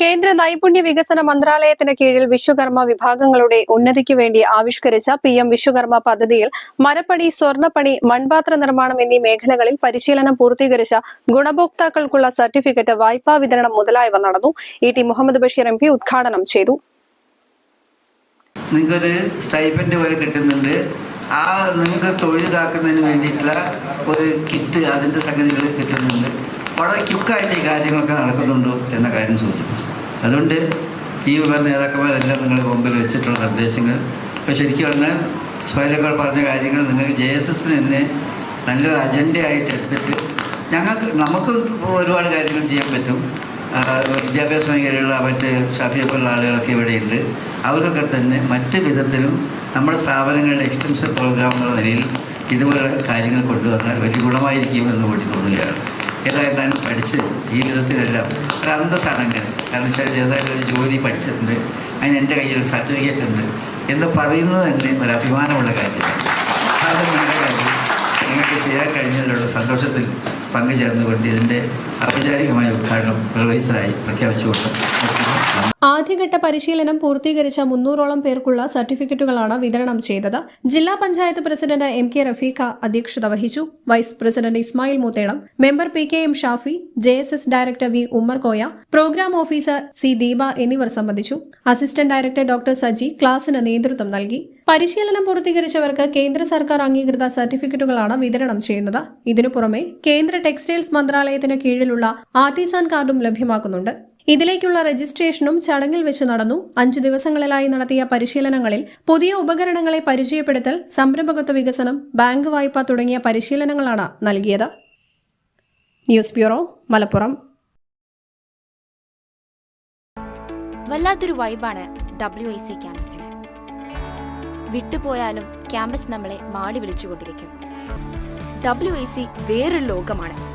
കേന്ദ്ര നൈപുണ്യ വികസന മന്ത്രാലയത്തിന് കീഴിൽ വിശ്വകർമ്മ വിഭാഗങ്ങളുടെ ഉന്നതിക്ക് വേണ്ടി ആവിഷ്കരിച്ച പി എം വിശ്വകർമ്മ പദ്ധതിയിൽ മരപ്പണി സ്വർണപ്പണി മൺപാത്ര നിർമ്മാണം എന്നീ മേഖലകളിൽ പരിശീലനം പൂർത്തീകരിച്ച ഗുണഭോക്താക്കൾക്കുള്ള സർട്ടിഫിക്കറ്റ് വായ്പാ വിതരണം മുതലായവ നടന്നു. E T Muhammad Basheer M P ഉദ്ഘാടനം ചെയ്തു. സ്റ്റൈപ്പൻഡ് കിട്ടുന്നുണ്ട്. ആ നിങ്ങൾക്ക് തൊഴിലാക്കുന്നതിന് വേണ്ടിയിട്ടുള്ള ഒരു കിറ്റ് അതിന്റെ സംഗതികൾ കിട്ടുന്നുണ്ട്. വളരെ ക്യുക്കായിട്ട് ഈ കാര്യങ്ങളൊക്കെ നടക്കുന്നുണ്ടോ എന്ന കാര്യം സൂചിപ്പിച്ചു അതുകൊണ്ട് ഈ നേതാക്കന്മാരെല്ലാം നിങ്ങളുടെ മുമ്പിൽ വെച്ചിട്ടുള്ള നിർദ്ദേശങ്ങൾ. ഇപ്പോൾ ശരിക്കും പറഞ്ഞാൽ സ്വയലക്കൾ പറഞ്ഞ കാര്യങ്ങൾ നിങ്ങൾക്ക് ജെ എസ് എസിന് തന്നെ നല്ലൊരു അജണ്ടയായിട്ട് എടുത്തിട്ട് ഞങ്ങൾക്ക് നമുക്ക് ഒരുപാട് കാര്യങ്ങൾ ചെയ്യാൻ പറ്റും. വിദ്യാഭ്യാസ മേഖലയിലുള്ള മറ്റ് ഷാഫിയൊക്കെയുള്ള ആളുകളൊക്കെ ഇവിടെയുണ്ട് അവർക്കൊക്കെ തന്നെ മറ്റ് വിധത്തിലും നമ്മുടെ സ്ഥാപനങ്ങളുടെ എക്സ്റ്റൻഷൻ പ്രോഗ്രാം എന്നുള്ള നിലയിൽ ഇതുപോലെ കാര്യങ്ങൾ കൊണ്ടുവന്നാൽ വലിയ ഗുണമായിരിക്കും എന്ന് കൂടി തോന്നുകയാണ്. ഏതായിരുന്നാലും പഠിച്ച് ഈ വിധത്തിലെല്ലാം ഒരു അന്തസ്സാണെങ്കിൽ കാരണം വെച്ചാൽ ചെറുതായിട്ട് ഒരു ജോലി പഠിച്ചിട്ടുണ്ട്. അതിന് എന്റെ കയ്യിൽ ഒരു സർട്ടിഫിക്കറ്റ് ഉണ്ട് എന്ന് പറയുന്നത് തന്നെ ഒരു അഭിമാനമുള്ള കാര്യമാണ് അത് നല്ല കാര്യം. നിങ്ങൾക്ക് ചെയ്യാൻ കഴിഞ്ഞതിലുള്ള സന്തോഷത്തിൽ പങ്കുചേർന്നുകൊണ്ട് ഇതിന്റെ ആദ്യഘട്ട പരിശീലനം പൂർത്തീകരിച്ച മുന്നൂറോളം പേർക്കുള്ള സർട്ടിഫിക്കറ്റുകളാണ് വിതരണം ചെയ്തത്. ജില്ലാ panchayat president M K Rafeeqa അധ്യക്ഷത വഹിച്ചു. Vice president Ismail Moothelam member P K M Shafi J S S director V Ummer Koya programme officer C Deepa എന്നിവർ സംബന്ധിച്ചു. അസിസ്റ്റന്റ് ഡയറക്ടർ ഡോക്ടർ സജി ക്ലാസിന് നേതൃത്വം നൽകി. പരിശീലനം പൂർത്തീകരിച്ചവർക്ക് കേന്ദ്ര സർക്കാർ അംഗീകൃത സർട്ടിഫിക്കറ്റുകളാണ് വിതരണം ചെയ്യുന്നത്. ഇതിനു പുറമെ കേന്ദ്ര ടെക്സ്റ്റൈൽസ് മന്ത്രാലയത്തിന് കീഴിലുള്ള ആർട്ടിസാൻ കാർഡും ലഭ്യമാക്കുന്നുണ്ട്. ഇതിലേക്കുള്ള രജിസ്ട്രേഷനും ചടങ്ങിൽ വെച്ച് നടന്നു. അഞ്ചു ദിവസങ്ങളിലായി നടത്തിയ പരിശീലനങ്ങളിൽ പുതിയ ഉപകരണങ്ങളെ പരിചയപ്പെടുത്തൽ സംരംഭകത്വ വികസനം ബാങ്ക് വായ്പ തുടങ്ങിയ പരിശീലനങ്ങളാണ് നൽകിയത്. News bureau Malappuram. വല്ലാത്തൊരു വൈബാണ് ഡബ്ല്യു ഐ സി ക്യാമ്പസിന്. വിട്ടുപോയാലും ക്യാമ്പസ് നമ്മളെ മാടി വിളിച്ചുകൊണ്ടിരിക്കും. ഡബ്ല്യു ഐ സി വേറൊരു ലോകമാണ്.